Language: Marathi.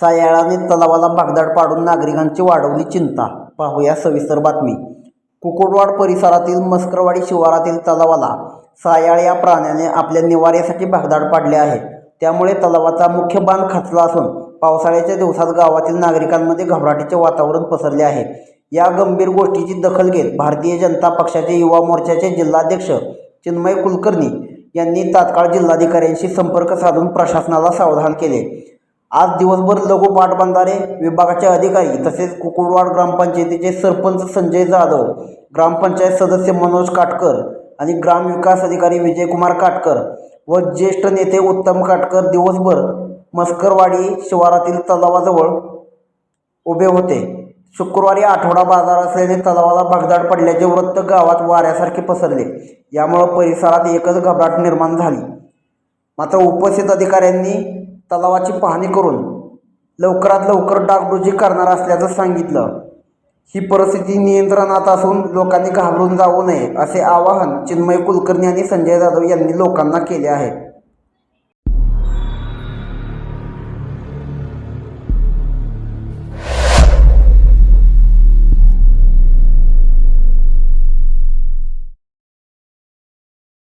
सायाळाने तलावाला भागदाड पाडून नागरिकांची वाढवली चिंता. पाहूया सविस्तर बातमी. कुकुडवाड परिसरातील मस्करवाडी शिवारातील तलावाला सायाळ या प्राण्याने आपल्या निवाऱ्यासाठी भागदाड पाडले आहे. त्यामुळे तलावाचा मुख्य बांध खचला असून पावसाळ्याच्या दिवसात गावातील नागरिकांमध्ये घबराटीचे वातावरण पसरले आहे. या गंभीर गोष्टीची दखल घेत भारतीय जनता पक्षाचे युवा मोर्चाचे जिल्हाध्यक्ष चिन्मय कुलकर्णी यांनी तात्काळ जिल्हाधिकाऱ्यांशी संपर्क साधून प्रशासनाला सावधान केले. आज दिवसभर लघु पाटबंधारे विभागाचे अधिकारी तसेच कुकुडवाड ग्रामपंचायतीचे सरपंच संजय जाधव ग्रामपंचायत सदस्य मनोज काटकर आणि ग्रामविकास अधिकारी विजयकुमार काटकर व ज्येष्ठ नेते उत्तम काटकर दिवसभर मस्करवाडी शिवारातील तलावाजवळ उभे होते. शुक्रवारी आठवडा बाजार असल्याने तलावाला भगदाड पडल्याचे वृत्त गावात वाऱ्यासारखे पसरले. यामुळं परिसरात एकच घबराट निर्माण झाली. मात्र उपस्थित अधिकाऱ्यांनी तलावाची पाहणी करून लवकरात लवकर डागडुजी करणार असल्याचं सांगितलं. ही परिस्थिती नियंत्रणात असून लोकांनी घाबरून जाऊ नये असे आवाहन चिन्मय कुलकर्णी आणि संजय जाधव यांनी लोकांना केले आहे.